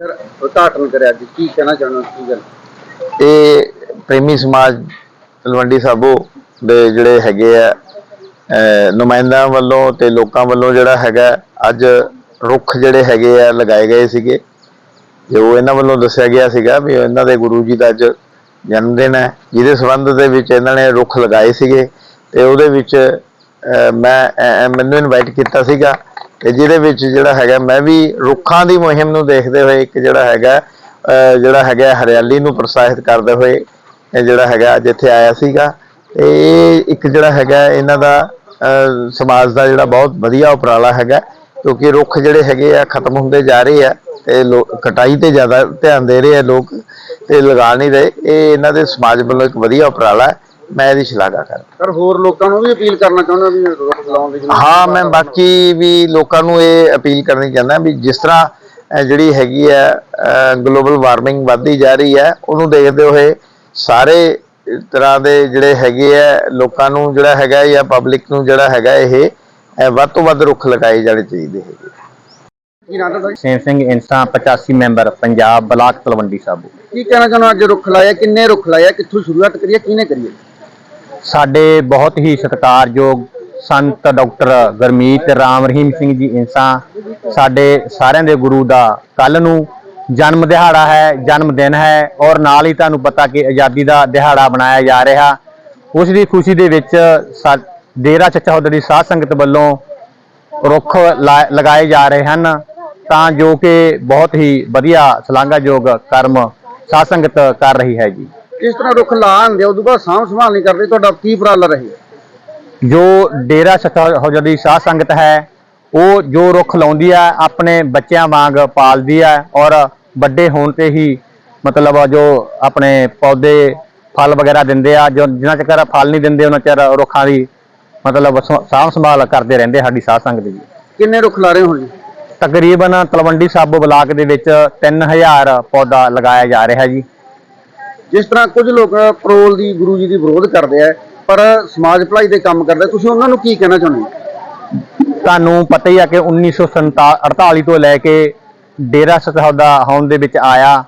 Sir, ਉਦਘਾਟਨ ਕਰਿਆ ਜੀ ਕੀ ਕਹਿਣਾ ਚਾਹੁੰਦੇ ਹੋ, ਕੀ ਗੱਲ? ਇਹ ਪ੍ਰੇਮੀ ਸਮਾਜ ਤਲਵੰਡੀ ਸਾਬੋ ਦੇ ਜਿਹੜੇ ਹੈਗੇ ਆ ਨੁਮਾਇੰਦਿਆਂ ਵੱਲੋਂ ਤੇ ਲੋਕਾਂ ਵੱਲੋਂ ਜਿਹੜਾ ਹੈਗਾ, ਅੱਜ ਰੁੱਖ ਜਿਹੜੇ ਹੈਗੇ ਆ, ਲਗਾਏ ਗਏ ਸੀਗੇ। ਜੋ ਇਹਨਾਂ ਵੱਲੋਂ ਦੱਸਿਆ ਗਿਆ ਸੀਗਾ ਵੀ ਇਹਨਾਂ ਦੇ ਗੁਰੂ ਜੀ ਦਾ ਅੱਜ ਜਨਮ ਦਿਨ ਹੈ, ਜਿਹਦੇ ਸੰਬੰਧ ਦੇ ਵਿੱਚ ਇਹਨਾਂ ਨੇ ਰੁੱਖ ਲਗਾਏ ਸੀਗੇ। ਤੇ ਉਹਦੇ ਵਿੱਚ ਮੈਂ ਮੈਨੂੰ ਇਨਵਾਈਟ ਕੀਤਾ ਸੀਗਾ ਤੇ ਜਿਹਦੇ ਵਿੱਚ ਜਿਹੜਾ ਹੈਗਾ, ਮੈਂ ਵੀ ਰੁੱਖਾਂ ਦੀ ਮੁਹਿੰਮ ਨੂੰ ਦੇਖਦੇ ਹੋਏ ਇੱਕ ਜਿਹੜਾ ਹੈਗਾ ਜਿਹੜਾ ਹੈਗਾ ਹਰਿਆਲੀ ਨੂੰ ਪ੍ਰੋਤਸਾਹਿਤ ਕਰਦੇ ਹੋਏ ਜਿਹੜਾ ਹੈਗਾ ਜਿੱਥੇ ਆਇਆ ਸੀਗਾ। ਤੇ ਇਹ ਇੱਕ ਜਿਹੜਾ ਹੈਗਾ, ਇਹਨਾਂ ਦਾ ਸਮਾਜ ਦਾ ਜਿਹੜਾ ਬਹੁਤ ਵਧੀਆ ਉਪਰਾਲਾ ਹੈਗਾ, ਕਿਉਂਕਿ ਰੁੱਖ ਜਿਹੜੇ ਹੈਗੇ ਆ, ਖਤਮ ਹੁੰਦੇ ਜਾ ਰਹੇ ਆ ਤੇ ਲੋਕ ਕਟਾਈ ਤੇ ਜ਼ਿਆਦਾ ਧਿਆਨ ਦੇ ਰਹੇ ਆ ਲੋਕ ਤੇ ਲਗਾ ਨਹੀਂ ਰਹੇ। ਇਹ ਇਹਨਾਂ ਦੇ ਸਮਾਜ ਵੱਲੋਂ ਇੱਕ ਵਧੀਆ ਉਪਰਾਲਾ ਹੈ। ਮੈਂ ਇਹਦੀ ਸ਼ਲਾਘਾ ਕਰਦਾ ਸਰ ਹੋਰ ਲੋਕਾਂ ਨੂੰ ਵੀ ਅਪੀਲ ਕਰਨਾ ਚਾਹੁੰਦਾ ਵੀ ਰੁੱਖ ਲਾਉਣ ਦੀ ਜ਼ਰੂਰਤ ਹਾਂ ਮੈਂ ਬਾਕੀ ਵੀ ਲੋਕਾਂ ਨੂੰ ਇਹ ਅਪੀਲ ਕਰਨੀ ਚਾਹੁੰਦਾ ਵੀ ਜਿਸ ਤਰ੍ਹਾਂ ਜਿਹੜੀ ਹੈਗੀ ਹੈ ਗਲੋਬਲ ਵਾਰਮਿੰਗ ਵੱਧਦੀ ਜਾ ਰਹੀ ਹੈ ਉਹਨੂੰ ਦੇਖਦੇ ਹੋਏ ਸਾਰੇ ਤਰ੍ਹਾਂ ਦੇ ਜਿਹੜੇ ਹੈਗੇ ਆ ਲੋਕਾਂ ਨੂੰ ਜਿਹੜਾ ਹੈਗਾ ਜਾਂ ਪਬਲਿਕ ਨੂੰ ਜਿਹੜਾ ਹੈਗਾ ਇਹ ਵੱਧ ਤੋਂ ਵੱਧ ਰੁੱਖ ਲਗਾਏ ਜਾਣੇ ਚਾਹੀਦੇ ਹੈਗੇ? ਸੇਮ ਸਿੰਘ ਇੰਸਟਾ 85 ਮੈਂਬਰ ਪੰਜਾਬ ਬਲਾਕ ਤਲਵੰਡੀ ਸਾਬੋ। ਕੀ ਕਹਿਣਾ ਚਾਹੁੰਦੇ ਅੱਜ ਰੁੱਖ ਲਾਇਆ ਕਿੰਨੇ ਰੁੱਖ ਲਾਇਆ ਕਿੱਥੋਂ ਸ਼ੁਰੂਆਤ ਕਰੀਏ ਕਿਹਨੇ ਕਰੀਏ? ਸਾਡੇ ਬਹੁਤ ਹੀ ਸਤਿਕਾਰਯੋਗ ਸੰਤ ਡਾਕਟਰ ਗਰਮੀਤ ਰਾਮ ਰਹੀਮ ਸਿੰਘ ਜੀ ਇੰਸਾ ਸਾਡੇ ਸਾਰਿਆਂ ਦੇ ਗੁਰੂ ਦਾ ਕੱਲ ਨੂੰ ਜਨਮ ਦਿਹਾੜਾ ਹੈ, ਜਨਮ ਦਿਨ ਹੈ ਔਰ ਨਾਲ ਹੀ ਤੁਹਾਨੂੰ ਪਤਾ ਕਿ ਆਜ਼ਾਦੀ ਦਾ ਦਿਹਾੜਾ ਬਣਾਇਆ ਜਾ ਰਿਹਾ। ਉਸ ਦੀ ਖੁਸ਼ੀ ਦੇ ਵਿੱਚ ਸਾ- ਡੇਰਾ ਚੱਚਾ ਹੌਦਰੀ ਸਾਧ ਸੰਗਤ ਵੱਲੋਂ ਰੁੱਖ ਲਾ- ਲਗਾਏ ਜਾ ਰਹੇ ਹਨ ਤਾਂ ਜੋ ਕਿ ਬਹੁਤ ਹੀ ਵਧੀਆ ਸ਼ਲਾਘਾਯੋਗ ਕਰਮ ਸਾਧ ਸੰਗਤ ਕਰ ਰਹੀ ਹੈ ਜੀ। ਜਿਸ ਤਰ੍ਹਾਂ ਰੁੱਖ ਲਾ ਆਂਦੇ ਉਦੋਂ ਬਾਅਦ ਸਾਂਭ ਸੰਭਾਲ ਨਹੀਂ ਕਰਦੇ ਤੁਹਾਡਾ ਕੀ ਉਪਰਾਲਾ ਰਹੇ ਜੋ ਡੇਰਾ ਹੌਜਰ ਦੀ ਸਾਧ ਸੰਗਤ ਹੈ ਉਹ ਜੋ ਰੁੱਖ ਲਾਉਂਦੀ ਹੈ ਆਪਣੇ ਬੱਚਿਆਂ ਵਾਂਗ ਪਾਲਦੀ ਹੈ ਔਰ ਵੱਡੇ ਹੋਣ ਤੇ ਹੀ ਮਤਲਬ ਜੋ ਆਪਣੇ ਪੌਦੇ ਫਲ ਵਗੈਰਾ ਦਿੰਦੇ ਆ ਜੋ ਜਿੰਨਾ ਚਿਰ ਫਲ ਨਹੀਂ ਦਿੰਦੇ ਉਹਨਾਂ ਚਿਰ ਰੁੱਖਾਂ ਦੀ ਮਤਲਬ ਸਾਂਭ ਸੰਭਾਲ ਕਰਦੇ ਰਹਿੰਦੇ ਸਾਡੀ ਸਾਧ ਸੰਗਤ ਜੀ। ਕਿੰਨੇ ਰੁੱਖ ਲਾ ਰਹੇ ਹੋ ਜੀ? ਤਕਰੀਬਨ ਤਲਵੰਡੀ ਸਾਬੋ ਬਲਾਕ ਦੇ ਵਿੱਚ 3000 ਪੌਦਾ ਲਗਾਇਆ ਜਾ ਰਿਹਾ ਜੀ। ਜਿਸ ਤਰ੍ਹਾਂ ਕੁਝ ਲੋਕ ਪਰੋਲ ਦੀ ਗੁਰੂ ਜੀ ਦੀ ਵਿਰੋਧ ਕਰਦੇ ਆ, ਪਰ ਸਮਾਜ ਭਲਾਈ ਦੇ ਕੰਮ ਕਰਦੇ, ਤੁਸੀਂ ਉਹਨਾਂ ਨੂੰ ਕੀ ਕਹਿਣਾ ਚਾਹੁੰਦੇ ਹੋ? ਤੁਹਾਨੂੰ ਪਤਾ ਹੀ ਆ ਕਿ 1948 ਤੋਂ ਲੈ ਕੇ ਡੇਰਾ ਸਤਹੌਦਾ ਹੋਣ ਦੇ ਵਿੱਚ ਆਇਆ,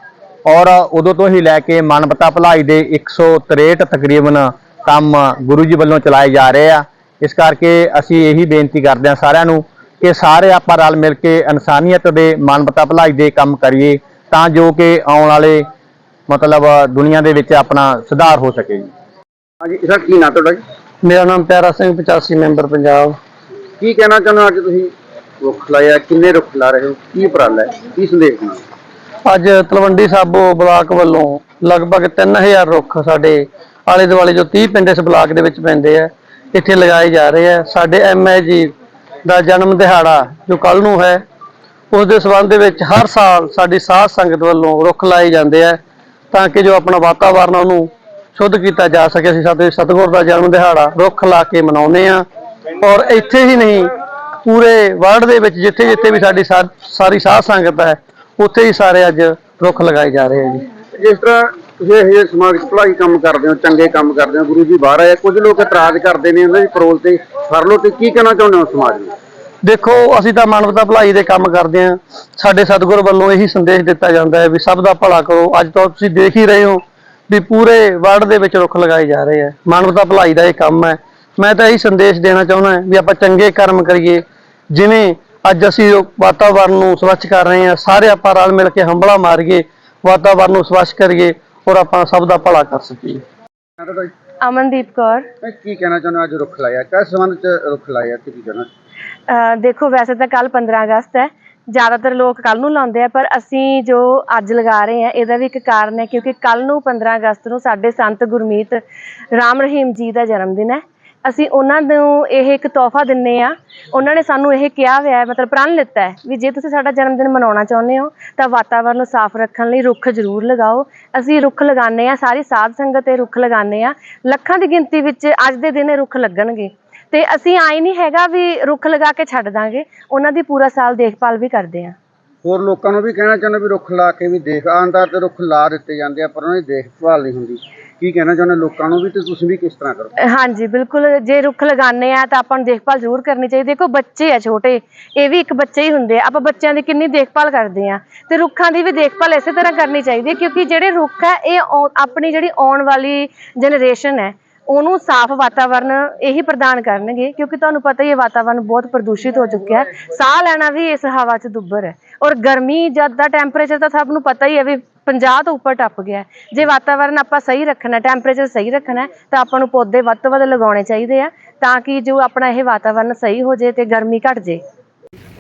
ਔਰ ਉਦੋਂ ਤੋਂ ਹੀ ਲੈ ਕੇ ਮਾਨਵਤਾ ਭਲਾਈ ਦੇ 163 ਤਕਰੀਬਨ ਕੰਮ ਗੁਰੂ ਜੀ ਵੱਲੋਂ ਚਲਾਏ ਜਾ ਰਹੇ ਆ। ਇਸ ਕਰਕੇ ਅਸੀਂ ਇਹੀ ਬੇਨਤੀ ਕਰਦੇ ਹਾਂ ਸਾਰਿਆਂ ਨੂੰ ਕਿ ਸਾਰੇ ਆਪਾਂ ਰਲ ਮਿਲ ਕੇ ਇਨਸਾਨੀਅਤ ਦੇ ਮਾਨਵਤਾ ਭਲਾਈ ਦੇ ਕੰਮ ਕਰੀਏ, ਤਾਂ ਜੋ ਕਿ ਆਉਣ ਵਾਲੇ ਮਤਲਬ ਦੁਨੀਆ ਦੇ ਵਿੱਚ ਆਪਣਾ ਸੁਧਾਰ ਹੋ ਸਕੇ ਜੀ। ਹਾਂਜੀ ਸਰ ਕੀ ਨਾਂ ਤੁਹਾਡਾ ਜੀ? ਮੇਰਾ ਨਾਮ ਪਿਆਰਾ ਸਿੰਘ 85 ਮੈਂਬਰ ਪੰਜਾਬ। ਕੀ ਕਹਿਣਾ ਚਾਹੁੰਦੇ ਹੋ ਅੱਜ ਤੁਸੀਂ? ਰੁੱਖ ਲਾਇਆ ਕਿੰਨੇ ਰੁੱਖ ਲਾ ਰਹੇ ਹੋ? ਕੀ ਉਪਰਾਲਾ ਹੈ? ਕੀ ਸੰਦੇਸ਼ ਦੇਣਾ ਅੱਜ ਤਲਵੰਡੀ ਸਾਬੋ ਬਲਾਕ ਵੱਲੋਂ ਲਗਭਗ 3000 ਰੁੱਖ ਸਾਡੇ ਆਲੇ ਦੁਆਲੇ ਜੋ 30 ਪਿੰਡ ਇਸ ਬਲਾਕ ਦੇ ਵਿੱਚ ਪੈਂਦੇ ਆ ਇੱਥੇ ਲਗਾਏ ਜਾ ਰਹੇ ਆ। ਸਾਡੇ ਐਮਏ ਜੀ ਦਾ ਜਨਮ ਦਿਹਾੜਾ ਜੋ ਕੱਲ ਨੂੰ ਹੈ ਉਸ ਦੇ ਸਬੰਧ ਦੇ ਵਿੱਚ ਹਰ ਸਾਲ ਸਾਡੀ ਸਾਧ ਸੰਗਤ ਵੱਲੋਂ ਰੁੱਖ ਲਾਏ ਜਾਂਦੇ ਆ। ਤਾਂ ਕਿ ਜੋ ਆਪਣਾ ਵਾਤਾਵਰਨ ਉਹਨੂੰ ਸ਼ੁੱਧ ਕੀਤਾ ਜਾ ਸਕੇ। ਅਸੀਂ ਸਾਡੇ ਸਤਿਗੁਰ ਦਾ ਜਨਮ ਦਿਹਾੜਾ ਰੁੱਖ ਲਾ ਕੇ ਮਨਾਉਂਦੇ ਆ ਔਰ ਇੱਥੇ ਹੀ ਨਹੀਂ, ਪੂਰੇ ਵਰਲਡ ਦੇ ਵਿੱਚ ਜਿੱਥੇ ਜਿੱਥੇ ਵੀ ਸਾਡੀ ਸਾਰੀ ਸਾਧ ਸੰਗਤ ਹੈ, ਉੱਥੇ ਹੀ ਸਾਰੇ ਅੱਜ ਰੁੱਖ ਲਗਾਏ ਜਾ ਰਹੇ ਆ ਜੀ। ਜਿਸ ਤਰ੍ਹਾਂ ਤੁਸੀਂ ਇਹ ਜਿਹੇ ਸਮਾਜਿਕ ਭਲਾਈ ਕੰਮ ਕਰਦੇ ਹੋ, ਚੰਗੇ ਕੰਮ ਕਰਦੇ ਹੋ, ਗੁਰੂ ਜੀ ਬਾਹਰ ਆਏ ਕੁਝ ਲੋਕ ਇਤਰਾਜ਼ ਕਰਦੇ ਨੇ, ਉਹਨਾਂ ਦੀ ਪਰੋਲ ਤੇ ਫੜ ਲਓ ਤੇ ਕੀ ਕਹਿਣਾ ਚਾਹੁੰਦੇ ਹੋ ਸਮਾਜ ਨੂੰ? ਦੇਖੋ ਅਸੀਂ ਤਾਂ ਮਾਨਵਤਾ ਭਲਾਈ ਦੇ ਕੰਮ ਕਰਦੇ ਹਾਂ। ਸਾਡੇ ਸਤਿਗੁਰ ਵੱਲੋਂ ਇਹੀ ਸੰਦੇਸ਼ ਦਿੱਤਾ ਜਾਂਦਾ ਹੈ ਵੀ ਸਭ ਦਾ ਭਲਾ ਕਰੋ। ਅੱਜ ਤੋਂ ਤੁਸੀਂ ਦੇਖ ਹੀ ਰਹੇ ਹੋ ਵੀ ਪੂਰੇ ਵਰਲਡ ਦੇ ਵਿੱਚ ਰੁੱਖ ਲਗਾਏ ਜਾ ਰਹੇ ਆ। ਮਾਨਵਤਾ ਭਲਾਈ ਦਾ ਇਹ ਕੰਮ ਹੈ। ਮੈਂ ਤਾਂ ਇਹੀ ਸੰਦੇਸ਼ ਦੇਣਾ ਚਾਹੁੰਦਾ ਹਾਂ ਵੀ ਆਪਾਂ ਚੰਗੇ ਕਰਮ ਕਰੀਏ। ਜਿਵੇਂ ਅੱਜ ਅਸੀਂ ਵਾਤਾਵਰਨ ਨੂੰ ਸਵੱਛ ਕਰ ਰਹੇ ਹਾਂ ਸਾਰੇ ਆਪਾਂ ਰਲ ਮਿਲ ਕੇ ਹੰਬਲਾ ਮਾਰੀਏ ਵਾਤਾਵਰਨ ਨੂੰ ਸਵੱਛ ਕਰੀਏ ਔਰ ਆਪਾਂ ਸਭ ਦਾ ਭਲਾ ਕਰ ਸਕੀਏ? ਅਮਨਦੀਪ ਕੌਰ। ਕੀ ਕਹਿਣਾ ਚਾਹੁੰਦੇ ਅੱਜ ਰੁੱਖ ਲਾਇਆ। ਕਿਸ ਸੰਬੰਧ ਚ ਰੁੱਖ ਲਾਇਆ ਕੀ ਕਹਿਣਾ? ਦੇਖੋ, ਵੈਸੇ ਤਾਂ ਕੱਲ 15 ਅਗਸਤ ਹੈ। ਜ਼ਿਆਦਾਤਰ ਲੋਕ ਕੱਲ ਨੂੰ ਲਾਉਂਦੇ ਆ, ਪਰ ਅਸੀਂ ਜੋ ਅੱਜ ਲਗਾ ਰਹੇ ਆ ਇਹਦਾ ਵੀ ਇੱਕ ਕਾਰਨ ਹੈ, ਕਿਉਂਕਿ ਕੱਲ ਨੂੰ 15 ਅਗਸਤ ਨੂੰ ਸਾਡੇ ਸੰਤ ਗੁਰਮੀਤ ਰਾਮ ਰਹੀਮ ਜੀ ਦਾ ਜਨਮ ਦਿਨ ਹੈ। ਅਸੀਂ ਉਹਨਾਂ ਨੂੰ ਇਹ ਇੱਕ ਤੋਹਫਾ ਦਿੰਨੇ ਆ। ਉਹਨਾਂ ਨੇ ਸਾਨੂੰ ਇਹ ਕਿਹਾ ਹੋਇਆ ਹੈ, ਮਤਲਬ ਪ੍ਰਣ ਲਿੱਤਾ ਹੈ, ਵੀ ਜੇ ਤੁਸੀਂ ਸਾਡਾ ਜਨਮ ਦਿਨ ਮਨਾਉਣਾ ਚਾਹੁੰਦੇ ਹੋ, ਤਾਂ ਵਾਤਾਵਰਨ ਨੂੰ ਸਾਫ਼ ਰੱਖਣ ਲਈ ਰੁੱਖ ਜ਼ਰੂਰ ਲਗਾਓ। ਅਸੀਂ ਰੁੱਖ ਲਗਾਉਂਦੇ ਆ ਸਾਰੀ ਸਾਧ ਸੰਗਤ ਇਹ ਰੁੱਖ ਲਗਾਉਂਦੇ ਆ ਲੱਖਾਂ ਦੀ ਗਿਣਤੀ ਵਿੱਚ ਅੱਜ ਦੇ ਦਿਨ ਇਹ ਰੁੱਖ ਲੱਗਣਗੇ। ਤੇ ਅਸੀਂ ਆਈ ਨਹੀਂ ਹੈਗਾ ਵੀ ਰੁੱਖ ਲਗਾ ਕੇ ਛੱਡ ਦਾਂਗੇ। ਉਹਨਾਂ ਦੀ ਪੂਰਾ ਸਾਲ ਦੇਖਭਾਲ ਵੀ ਕਰਦੇ ਆ। ਹੋਰ ਲੋਕਾਂ ਨੂੰ ਵੀ ਕਹਿਣਾ ਚਾਹੁੰਦੇ ਵੀ ਰੁੱਖ ਲਾ ਕੇ ਵੀ ਦੇਖ ਆਂਦਾ ਤੇ ਰੁੱਖ ਲਾ ਦਿੱਤੇ ਜਾਂਦੇ ਆ ਪਰ ਉਹਨਾਂ ਦੀ ਦੇਖਭਾਲ ਨਹੀਂ ਹੁੰਦੀ। ਕੀ ਕਹਿਣਾ ਚਾਹੁੰਦੇ ਲੋਕਾਂ ਨੂੰ ਵੀ ਤੇ ਤੁਸੀਂ ਵੀ ਕਿਸ ਤਰ੍ਹਾਂ ਕਰੋ? ਹਾਂਜੀ ਬਿਲਕੁਲ। ਜੇ ਰੁੱਖ ਲਗਾਉਂਦੇ ਆ ਤਾਂ ਆਪਾਂ ਨੂੰ ਦੇਖਭਾਲ ਜ਼ਰੂਰ ਕਰਨੀ ਚਾਹੀਦੀ। ਦੇਖੋ ਬੱਚੇ ਆ ਛੋਟੇ ਇਹ ਵੀ ਇੱਕ ਬੱਚੇ ਹੀ ਹੁੰਦੇ ਆ। ਆਪਾਂ ਬੱਚਿਆਂ ਦੀ ਕਿੰਨੀ ਦੇਖਭਾਲ ਕਰਦੇ ਆ। ਤੇ ਰੁੱਖਾਂ ਦੀ ਵੀ ਦੇਖਭਾਲ ਇਸੇ ਤਰ੍ਹਾਂ ਕਰਨੀ ਚਾਹੀਦੀ ਕਿਉਂਕਿ ਜਿਹੜੇ ਰੁੱਖ ਹੈ ਇਹ ਆਪਣੀ ਜਿਹੜੀ ਆਉਣ ਵਾਲੀ ਜਨਰੇਸ਼ਨ ਹੈ ਉਹਨੂੰ ਸਾਫ਼ ਵਾਤਾਵਰਨ ਇਹੀ ਪ੍ਰਦਾਨ ਕਰਨਗੇ, ਕਿਉਂਕਿ ਤੁਹਾਨੂੰ ਪਤਾ ਹੀ ਹੈ ਵਾਤਾਵਰਨ ਬਹੁਤ ਪ੍ਰਦੂਸ਼ਿਤ ਹੋ ਚੁੱਕਿਆ ਹੈ। ਸਾਹ ਲੈਣਾ ਵੀ ਇਸ ਹਵਾ 'ਚ ਦੁੱਬਰ ਹੈ। ਔਰ ਗਰਮੀ ਜਦ ਦਾ ਟੈਂਪਰੇਚਰ ਤਾਂ ਸਭ ਨੂੰ ਪਤਾ ਹੀ ਹੈ ਵੀ 50 ਤੋਂ ਉੱਪਰ ਟੱਪ ਗਿਆ ਜੇ ਵਾਤਾਵਰਨ ਆਪਾਂ ਸਹੀ ਰੱਖਣਾ ਟੈਂਪਰੇਚਰ ਸਹੀ ਰੱਖਣਾ ਤਾਂ ਆਪਾਂ ਨੂੰ ਪੌਦੇ ਵੱਧ ਤੋਂ ਵੱਧ ਲਗਾਉਣੇ ਚਾਹੀਦੇ ਆ, ਤਾਂ ਕਿ ਜੋ ਆਪਣਾ ਇਹ ਵਾਤਾਵਰਨ ਸਹੀ ਹੋ ਜੇ ਤੇ ਗਰਮੀ ਘਟ ਜੇ